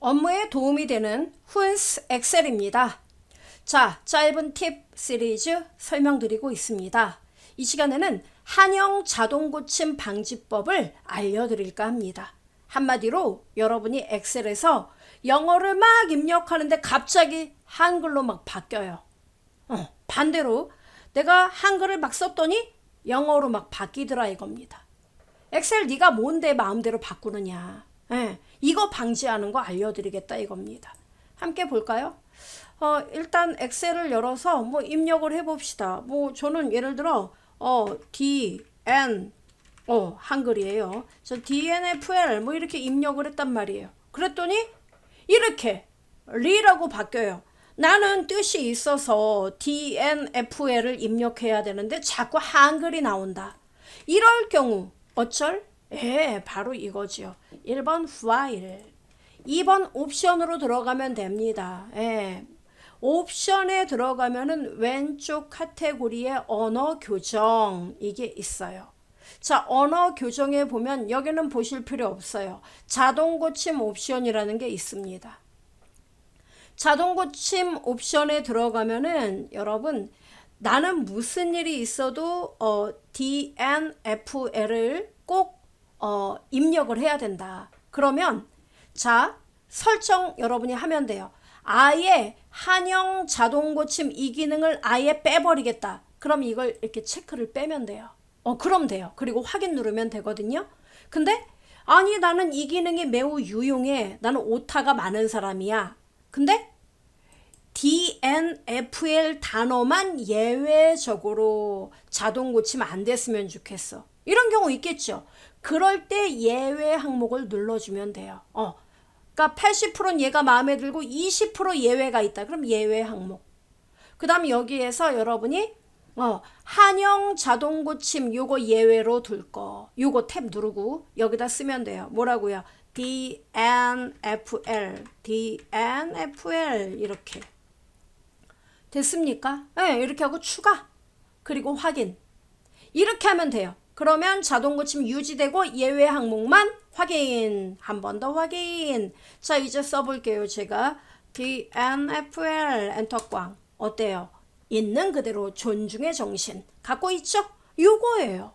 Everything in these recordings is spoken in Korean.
업무에 도움이 되는 훈스 엑셀입니다. 자, 짧은 팁 시리즈 설명드리고 있습니다. 이 시간에는 한영 자동 고침 방지법을 알려드릴까 합니다. 한마디로 여러분이 엑셀에서 영어를 막 입력하는데 갑자기 한글로 막 바뀌어요. 어, 반대로 내가 한글을 막 썼더니 영어로 막 바뀌더라 이겁니다. 엑셀 네가 뭔데 마음대로 바꾸느냐. 예, 이거 방지하는 거 알려드리겠다 이겁니다. 함께 볼까요? 어, 일단 엑셀을 열어서 뭐 입력을 해봅시다. 뭐 저는 예를 들어 어, D, N, 어, 한글이에요. 저 DNFL 뭐 이렇게 입력을 했단 말이에요. 그랬더니 이렇게 리라고 바뀌어요. 나는 뜻이 있어서 DNFL을 입력해야 되는데 자꾸 한글이 나온다. 이럴 경우 어쩔? 예, 바로 이거지요. 1번 파일, 2번 옵션으로 들어가면 됩니다. 예. 옵션에 들어가면은 왼쪽 카테고리에 언어 교정 이게 있어요. 자, 언어 교정에 보면 여기는 보실 필요 없어요. 자동 고침 옵션이라는 게 있습니다. 자동 고침 옵션에 들어가면은 여러분 나는 무슨 일이 있어도 어, DNFL을 꼭 어, 입력을 해야 된다. 그러면 자 설정 여러분이 하면 돼요. 아예 한영 자동 고침 이 기능을 아예 빼버리겠다. 그럼 이걸 이렇게 체크를 빼면 돼요. 어 그럼 돼요. 그리고 확인 누르면 되거든요. 근데 아니 나는 이 기능이 매우 유용해. 나는 오타가 많은 사람이야. 근데 DNFL 단어만 예외적으로 자동 고침 안 됐으면 좋겠어. 이런 경우 있겠죠. 그럴 때 예외 항목을 눌러주면 돼요. 어, 그러니까 80%는 얘가 마음에 들고 20% 예외가 있다. 그럼 예외 항목. 그 다음에 여기에서 여러분이 어, 한영 자동 고침 요거 예외로 둘 거. 요거 탭 누르고 여기다 쓰면 돼요. 뭐라고요? DNFL, DNFL 이렇게. 됐습니까? 네, 이렇게 하고 추가. 그리고 확인. 이렇게 하면 돼요. 그러면 자동 고침 유지되고 예외 항목만 확인. 한 번 더 확인. 자, 이제 써볼게요. 제가 DNFL 엔터꽝. 어때요? 있는 그대로 존중의 정신. 갖고 있죠? 요거예요.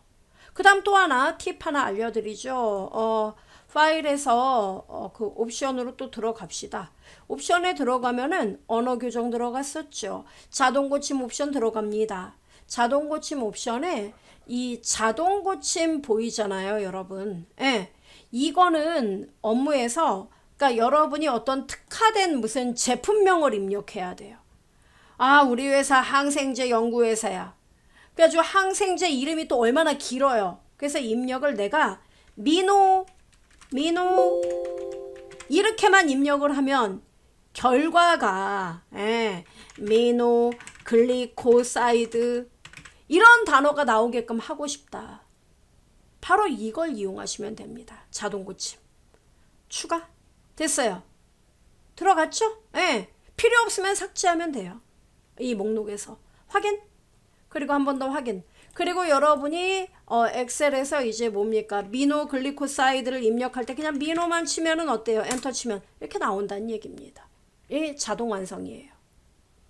그 다음 또 하나 팁 하나 알려드리죠. 어, 파일에서 어, 그 옵션으로 또 들어갑시다. 옵션에 들어가면은 언어 교정 들어갔었죠. 자동 고침 옵션 들어갑니다. 자동 고침 옵션에 이 자동 고침 보이잖아요, 여러분. 예. 이거는 업무에서 그러니까 여러분이 어떤 특화된 무슨 제품명을 입력해야 돼요. 아, 우리 회사 항생제 연구회사야. 그래가지고 항생제 이름이 또 얼마나 길어요. 그래서 입력을 내가 미노, 미노, 이렇게만 입력을 하면 결과가, 예, 미노, 글리코사이드, 이런 단어가 나오게끔 하고 싶다. 바로 이걸 이용하시면 됩니다. 자동 고침. 추가. 됐어요. 들어갔죠? 예. 필요 없으면 삭제하면 돼요. 이 목록에서. 확인. 그리고 한 번 더 확인. 그리고 여러분이 어, 엑셀에서 이제 뭡니까? 미노 글리코사이드를 입력할 때 그냥 미노만 치면은 어때요? 엔터 치면 이렇게 나온다는 얘기입니다. 이 자동 완성이에요.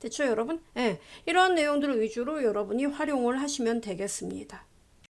됐죠, 여러분? 예. 이런 내용들을 위주로 여러분이 활용을 하시면 되겠습니다.